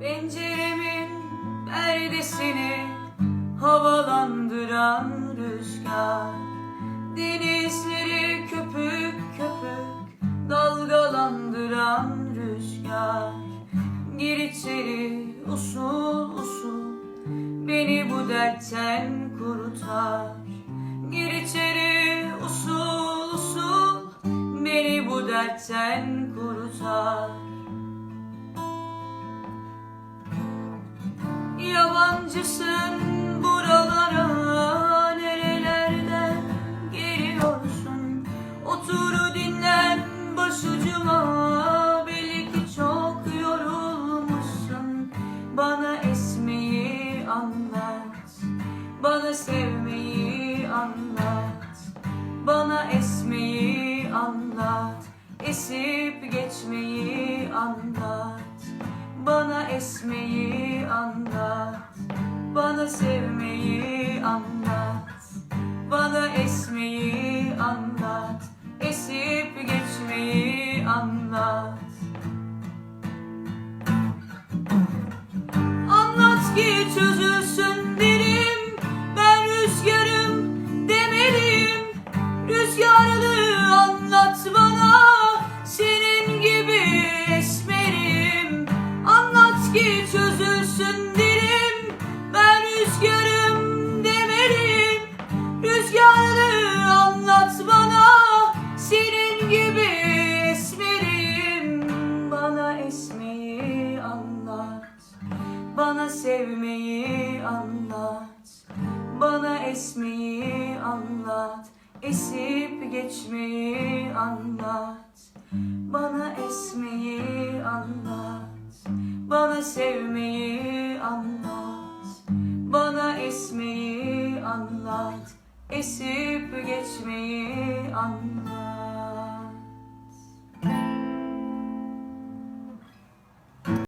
Penceremin perdesini havalandıran rüzgar Denizleri köpük köpük dalgalandıran rüzgar. Gir içeri usul usul beni bu dertten kurutar Gir içeri usul usul beni bu dertten kurutar Yabancısın buralara nerelerden geliyorsun? Otur dinlen başucuma belli ki çok yorulmuşsun. Bana esmeyi anlat bana sevmeyi anlat Bana esmeyi anlat Esip geçmeyi anlat bana esmeyi anlat Bana sevmeyi anlat. Bana esmeyi anlat. Esip geçmeyi anlat bana sevmeyi anlat. Bana esmeyi anlat. Esip geçmeyi anlat. Bana esmeyi anlat. Bana sevmeyi anlat. Bana esmeyi anlat. Esip geçmeyi anlat